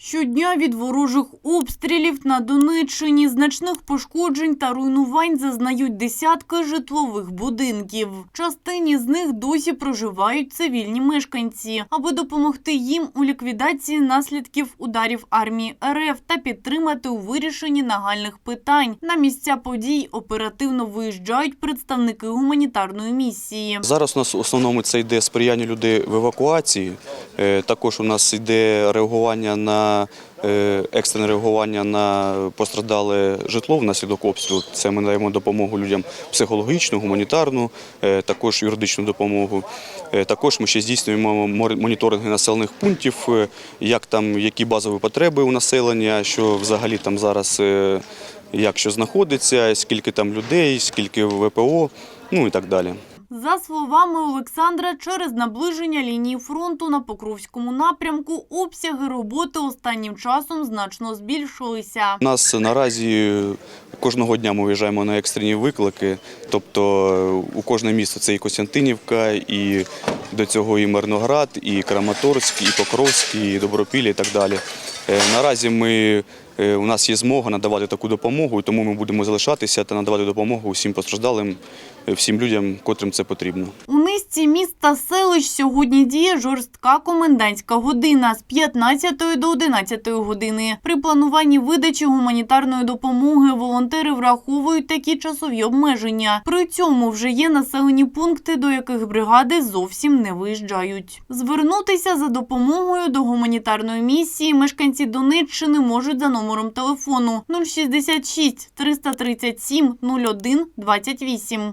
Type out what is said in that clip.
Щодня від ворожих обстрілів на Донеччині значних пошкоджень та руйнувань зазнають десятки житлових будинків. Частині з них досі проживають цивільні мешканці. Аби допомогти їм у ліквідації наслідків ударів армії РФ та підтримати у вирішенні нагальних питань. На місця подій оперативно виїжджають представники гуманітарної місії. Зараз у нас в основному це йде сприяння людей в евакуації. Е, Також у нас йде реагування на е, екстрене реагування на постраждале житло внаслідок обстрілу. Це ми даємо допомогу людям психологічну, гуманітарну, е, також юридичну допомогу. Також ми ще здійснюємо моніторинги населених пунктів, як там які базові потреби у населення, що взагалі там зараз як що знаходиться, скільки там людей, скільки ВПО, ну і так далі. За словами Олександра, через наближення лінії фронту на Покровському напрямку обсяги роботи останнім часом значно збільшилися. У нас наразі кожного дня ми виїжджаємо на екстрені виклики. Тобто у кожне місто це і Костянтинівка, і до цього і Мирноград, і Краматорськ, і Покровськ, і Добропілля і так далі. Е, Наразі ми, е, у нас є змога надавати таку допомогу, тому ми будемо залишатися та надавати допомогу всім постраждалим, е, всім людям, котрим це потрібно. Низці міст та селищ сьогодні діє жорстка комендантська година з 15 до 11 години. При плануванні видачі гуманітарної допомоги волонтери враховують такі часові обмеження. При цьому вже є населені пункти, до яких бригади зовсім не виїжджають. Звернутися за допомогою до гуманітарної місії мешканці Донеччини можуть за номером телефону 066 337 01 28.